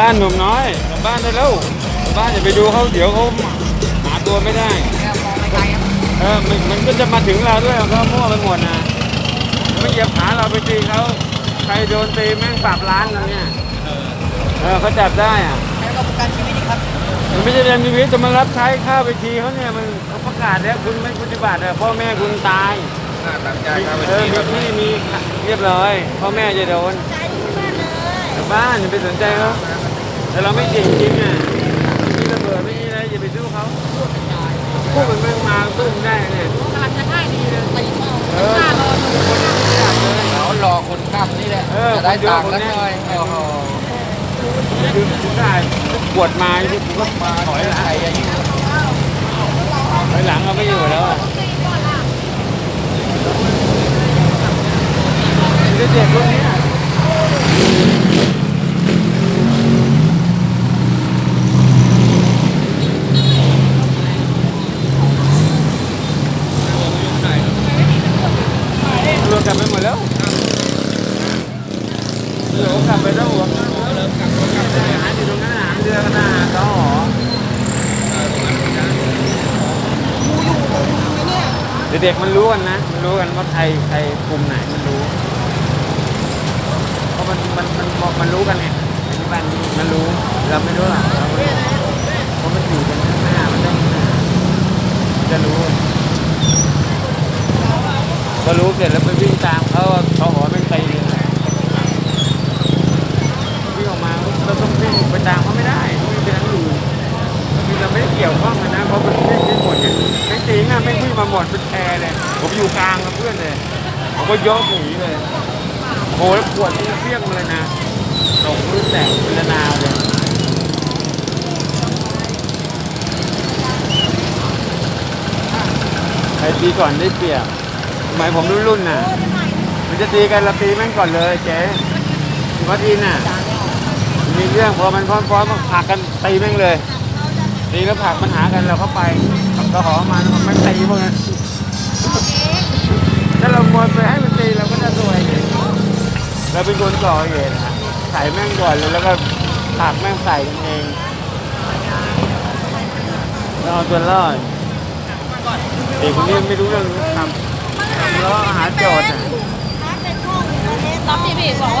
บ้านหนุ่มน้อยกลับบ้านได้แล้วกลับบ้านอย่าไปดูเขาเดี๋ยวเขาหาตัวไม่ได้ เออมันมันก็จะมาถึงเราด้วยเขามั่วไปหมดนะไม่เหยียบขาเราไปตีเขาใครโดนตีแม่งปรับล้านเลยเนี่ยเออเขาจับได้อะแล้วก็ประกันชีวิตอีกครับมันไม่ใช่เรียนชีวิตจะมารับใช้ค่าไปทีเขาเนี่ยมันเขาประกาศแล้วคุณไม่ปฏิบัติอะพ่อแม่คุณตายน่าตามใจครับเออมีที่มีเรียบร้อยพ่อแม่จะโดนใจที่บ้านเลยกลับบ้านอย่าไปสนใจเขา แต่เราไม่เก่งจริงอะไม่มีระเบิดไม่มีอะไรอย่าไปสู้เขาพวกมันไม่มาสู้มันได้เนี่ยกำลังจะให้ดีเลยตีเมาเออหน้ารอหนูไม่อยากเลยเขารอคนขับนี่แหละเออจะได้ตังค์คนแล้วเดียวหน่อยโอ้โหคือคุณได้ปวดมาที่ผมก็มาถอยหลังใครอย่างนี้ถอยหลังเราไม่อยู่แล้วอะเด็กๆพวกเนี้ยรวมกลับไปหมดแล้ว เหลือกลับไปแล้วหัวหาอยู่ตรงนั้นหาเรือกันนะเขาหรอเด็กๆมันรู้กันนะ มันรู้กันว่าใครใครกลุ่มไหนมันรู้ เพราะมันมันมันมันมันรู้กันไงปัจจุบันมันรู้ เราไม่รู้หรอกเราไม่เพราะมันอยู่กันข้างหน้ามันต้องจะรู้ ก็รู้เสร็จแล้วไปวิ่งตามเขาเขาหอไม่ตีเลยวิ่งออกมา เราต้องวิ่งไปตามเขาไม่ได้วิ่งไปทางอื่นคือเราไม่ได้เกี่ยวข้องกันนะเพราะมันวิ่งไปหมดเนี่ยไม่จริงอะไม่วิ่งมาหมดเป็นแพรเลยผมอยู่กลางกับเพื่อนเลยผมก็ยกหนีเลยโอ้แล้วปวดที่เพี้ยงเลยนะตกพื้นแตกเป็นระนาวเลยใครตีก่อนได้เปรียบสมัยผมรุ่นรุ่นๆน่ะ มันจะตีกันเราตีแม่งก่อนเลยเจ๊วัดอินน่ะ มีเรื่องพอมันพร้อมๆมันผลักกันตีแม่งเลยตีแล้วผลักมันหากันเราเข้าไปเราขอมามันไม่ตีพวกนั้นถ้าเรามวนไปให้มันตีเราก็จะซวยเราเป็นคนก่อเหตุนะใส่แม่งก่อนเลยแล้วก็ผลักแม่งใส่กันเองเราเอาตัวรอดเด็กคนนี้ไม่รู้เรื่องทำทำแล้วหาจทย์อะพักในห้องอยู่ในตอนที่พี่บอก